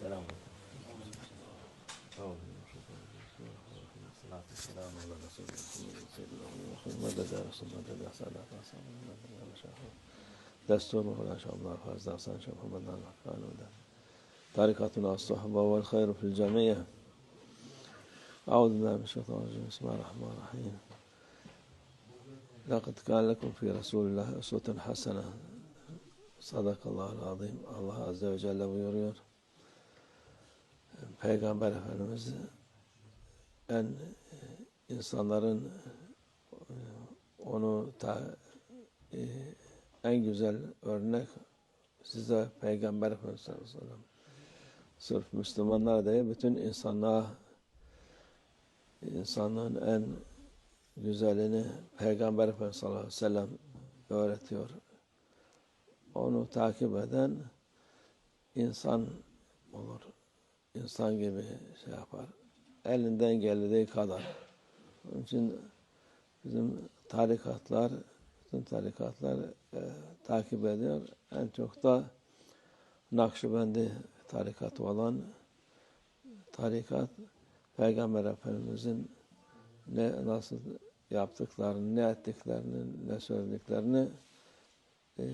السلام عليكم. ورحمة على رسول الله وبركاته محمد نعم. مدد رسول مدد على دستور مولا شاء الله فاز دعسان شاء الله قالوا ده طريقتنا الصحبة والخير في الجميع. أعوذ بالله من الشيطان الرجيم. بسم الله الرحمن الرحيم. لقد كان لكم في رسول الله أسوة حسنة. صدق الله العظيم. الله عز وجل ويرير Peygamber Efendimiz en insanların onu ta, e, en güzel örnek size Peygamber Efendimiz sallallahu aleyhi sırf Müslümanlar değil bütün insanlığa insanlığın en güzelini Peygamber Efendimiz sallallahu aleyhi ve sellem öğretiyor. Onu takip eden insan olur. İnsan gibi şey yapar. Elinden geldiği kadar. Onun için bizim tarikatlar, bütün tarikatlar e, takip ediyor. En çok da Nakşibendi tarikatı olan tarikat Peygamber Efendimizin ne nasıl yaptıklarını, ne ettiklerini, ne söylediklerini e,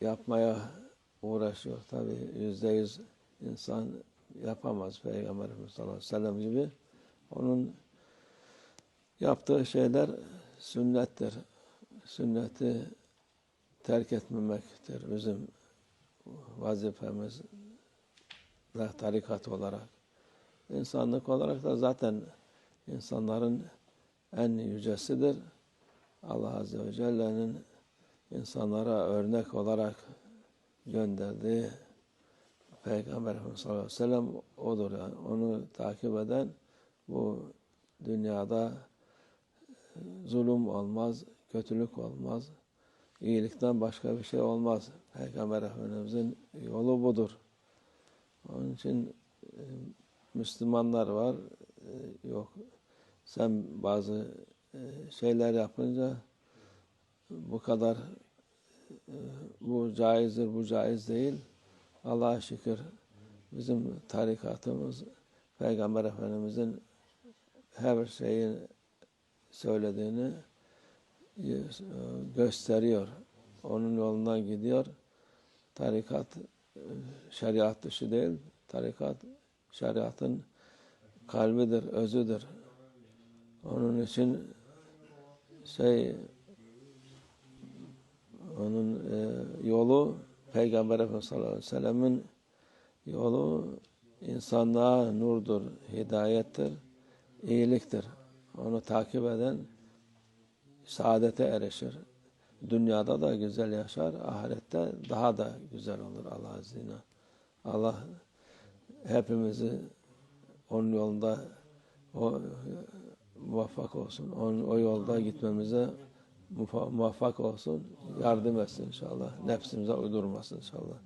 yapmaya uğraşıyor. Tabi yüzde yüz insan yapamaz Peygamber Efendimiz sallallahu aleyhi ve sellem gibi. Onun yaptığı şeyler sünnettir. Sünneti terk etmemektir bizim vazifemiz tarikat olarak. İnsanlık olarak da zaten insanların en yücesidir. Allah Azze ve Celle'nin insanlara örnek olarak gönderdiği Peygamber Efendimiz sallallahu aleyhi ve sellem odur. Yani. Onu takip eden bu dünyada zulüm olmaz, kötülük olmaz, iyilikten başka bir şey olmaz. Peygamber Efendimizin yolu budur. Onun için Müslümanlar var. Yok. Sen bazı şeyler yapınca bu kadar bu caizdir, bu caiz değil. Allah'a şükür bizim tarikatımız Peygamber Efendimizin her şeyin söylediğini gösteriyor. Onun yolundan gidiyor. Tarikat şeriat dışı değil. Tarikat şeriatın kalbidir, özüdür. Onun için şey onun e, yolu Peygamber Efendimiz sallallahu aleyhi ve sellemin yolu insanlığa nurdur, hidayettir, iyiliktir. Onu takip eden saadete erişir. Dünyada da güzel yaşar, ahirette daha da güzel olur Allah izniyle. Allah hepimizi onun yolunda o muvaffak olsun. Onun o yolda gitmemize muvaffak olsun. Yardım etsin inşallah. Nefsimize uydurmasın inşallah.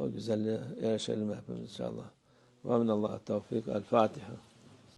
O güzelliğe erişelim hepimiz inşallah. Ve minallah tevfik. El Fatiha.